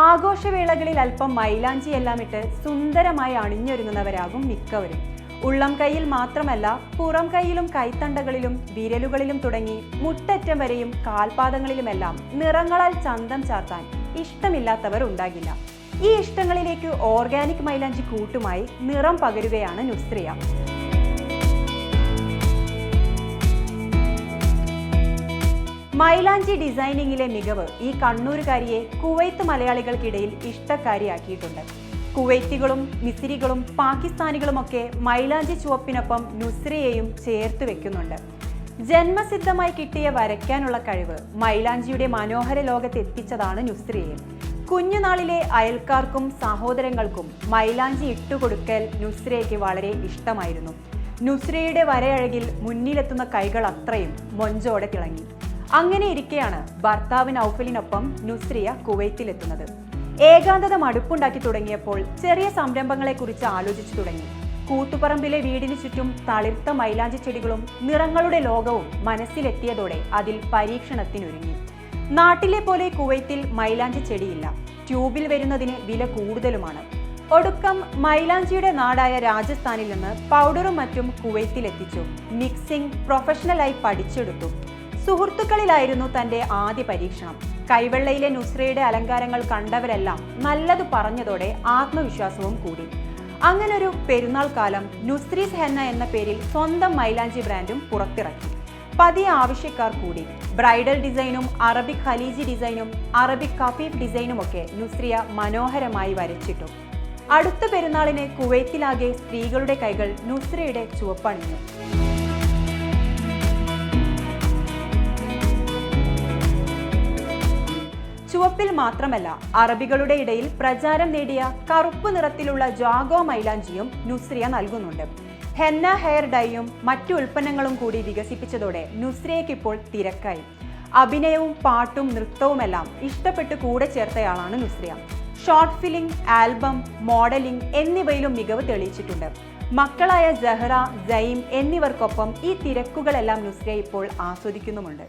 ആഘോഷവേളകളിൽ അല്പം മൈലാഞ്ചി എല്ലാം ഇട്ട് സുന്ദരമായി അണിഞ്ഞൊരുങ്ങുന്നവരാകും മിക്കവരും. ഉള്ളം കൈയിൽ മാത്രമല്ല പുറം കൈയിലും കൈത്തണ്ടകളിലും വിരലുകളിലും തുടങ്ങി മുട്ടറ്റം വരെയും കാൽപാദങ്ങളിലുമെല്ലാം നിറങ്ങളാൽ ചന്തം ചാർത്താൻ ഇഷ്ടമില്ലാത്തവർ ഉണ്ടാകില്ല. ഈ ഇഷ്ടങ്ങളിലേക്ക് ഓർഗാനിക് മൈലാഞ്ചി കൂട്ടുമായി നിറം പകരുകയാണ് നുസ്രിയ. മൈലാഞ്ചി ഡിസൈനിങ്ങിലെ മികവ് ഈ കണ്ണൂരുകാരിയെ കുവൈത്ത് മലയാളികൾക്കിടയിൽ ഇഷ്ടക്കാരിയാക്കിയിട്ടുണ്ട്. കുവൈത്തികളും മിസിരികളും പാകിസ്ഥാനികളുമൊക്കെ മൈലാഞ്ചി ചുവപ്പിനൊപ്പം നുസ്രയെയും ചേർത്ത് വെക്കുന്നുണ്ട്. ജന്മസിദ്ധമായി കിട്ടിയ വരയ്ക്കാനുള്ള കഴിവ് മൈലാഞ്ചിയുടെ മനോഹര ലോകത്ത് എത്തിച്ചതാണ് നുസ്രയെ. കുഞ്ഞുനാളിലെ അയൽക്കാർക്കും സഹോദരങ്ങൾക്കും മൈലാഞ്ചി ഇട്ടുകൊടുക്കൽ നുസ്രയ്ക്ക് വളരെ ഇഷ്ടമായിരുന്നു. നുസ്രയുടെ വരയഴകിൽ മുന്നിലെത്തുന്ന കൈകൾ അത്രയും മൊഞ്ചോടെ തിളങ്ങി. അങ്ങനെ ഇരിക്കെയാണ് ഭർത്താവിന് ഔഫലിനൊപ്പം നുസ്രിയ കുവൈത്തിലെത്തുന്നത് ഏകാന്തത മടുപ്പുണ്ടാക്കി തുടങ്ങിയപ്പോൾ ചെറിയ സംരംഭങ്ങളെക്കുറിച്ച് ആലോചിച്ചു തുടങ്ങി. കൂത്തുപറമ്പിലെ വീടിന് ചുറ്റും തളിർത്ത മൈലാഞ്ചി ചെടികളും നിറങ്ങളുടെ ലോകവും മനസ്സിലെത്തിയതോടെ അതിൽ പരീക്ഷണത്തിനൊരുങ്ങി. നാട്ടിലെ പോലെ കുവൈത്തിൽ മൈലാഞ്ചി ചെടിയില്ല. ട്യൂബിൽ വരുന്നതിന് വില കൂടുതലുമാണ്. ഒടുക്കം മൈലാഞ്ചിയുടെ നാടായ രാജസ്ഥാനിൽ നിന്ന് പൗഡറും മറ്റും കുവൈത്തിലെത്തിച്ചു. മിക്സിംഗ് പ്രൊഫഷണലായി പഠിച്ചെടുത്തു. സുഹൃത്തുക്കളിലായിരുന്നു തന്റെ ആദ്യ പരീക്ഷണം. കൈവെള്ളയിലെ നുസ്രയുടെ അലങ്കാരങ്ങൾ കണ്ടവരെല്ലാം നല്ലത് പറഞ്ഞതോടെ ആത്മവിശ്വാസവും കൂടി. അങ്ങനൊരു പെരുന്നാൾ കാലം നുസ്രീസ് ഹെന്ന എന്ന പേരിൽ സ്വന്തം മൈലാഞ്ചി ബ്രാൻഡും പുറത്തിറക്കി. പതിയെ ആവശ്യക്കാർ കൂടി. ബ്രൈഡൽ ഡിസൈനും അറബിക് ഖലീജി ഡിസൈനും അറബിക് കഫീഫ് ഡിസൈനും ഒക്കെ നുസ്രിയ മനോഹരമായി വരച്ചിട്ടു. അടുത്ത പെരുന്നാളിന് കുവൈത്തിലാകെ സ്ത്രീകളുടെ കൈകൾ നുസ്രയുടെ ചുവപ്പണിഞ്ഞു. ചുവപ്പിൽ മാത്രമല്ല അറബികളുടെ ഇടയിൽ പ്രചാരം നേടിയ കറുപ്പ് നിറത്തിലുള്ള ജാഗോ മൈലാഞ്ചിയും നുസ്രിയ നൽകുന്നുണ്ട്. ഹെന്ന ഹെയർ ഡൈയും മറ്റു ഉൽപ്പന്നങ്ങളും കൂടി വികസിപ്പിച്ചതോടെ നുസ്രിയയ്ക്ക് ഇപ്പോൾ തിരക്കായി. അഭിനയവും പാട്ടും നൃത്തവുമെല്ലാം ഇഷ്ടപ്പെട്ട് കൂടെ ചേർത്തയാളാണ് Nusriya. Short film album modelling എന്നിവയിലും മികവ് തെളിയിച്ചിട്ടുണ്ട്. മക്കളായ ജഹ്റ ജയിം എന്നിവർക്കൊപ്പം ഈ തിരക്കുകളെല്ലാം നുസ്രിയ ഇപ്പോൾ ആസ്വദിക്കുന്നുമുണ്ട്.